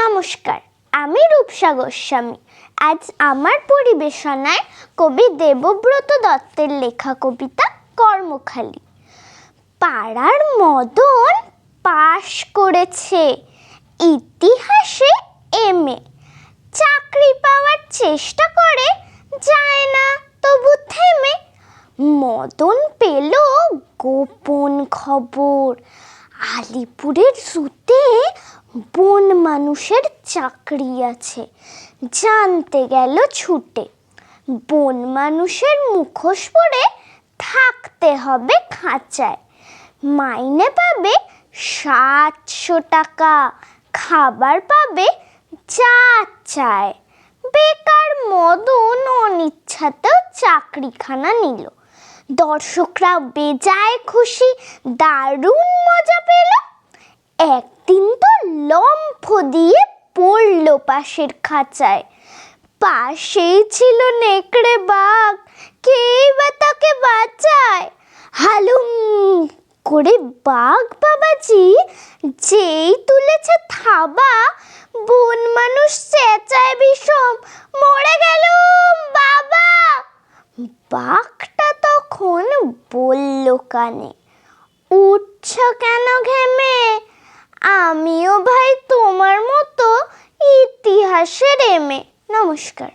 নমস্কার, আমি রূপসা গোস্বামী। আজ আমার পরিবেশনায় কবি দেবব্রত দত্তের লেখা কবিতা কর্মখালী। পাড়ার মদন পাশ করেছে, ইতিহাসে এমএ। চাকরি পাওয়ার চেষ্টা করে, যায় না তবু থেমে। মদন পেল গোপন খবর। আলিপুরের জুতে বন মানুষের চাকরি আছে। জানতে গেল ছুটে। বন মানুষের মুখোশ পরে থাকতে হবে খাঁচায়। মাইনে পাবে সাতশো টাকা, খাবার পাবে যা চায়। বেকার মদন অনিচ্ছাতেও চাকরিখানা নিল। দর্শকরা বেজায় খুশি, দারুণ মজা দিয়ে পড়ল পাশের খাঁচায়। পাশেই ছিল নেকড়ে বাঘ। কেই বা তাকে বাঁচায়? হালুম করে বাঘ বাবাজি, যেই তুলেছে থাবা, বন মানুষ চেঁচায় বিষম, মরে গেল বাবা! বাঘটা তখন বলল কানে, উঠছ কেন ঘেমে? তোমার মতো ইতিহাসের এমে নমস্কার।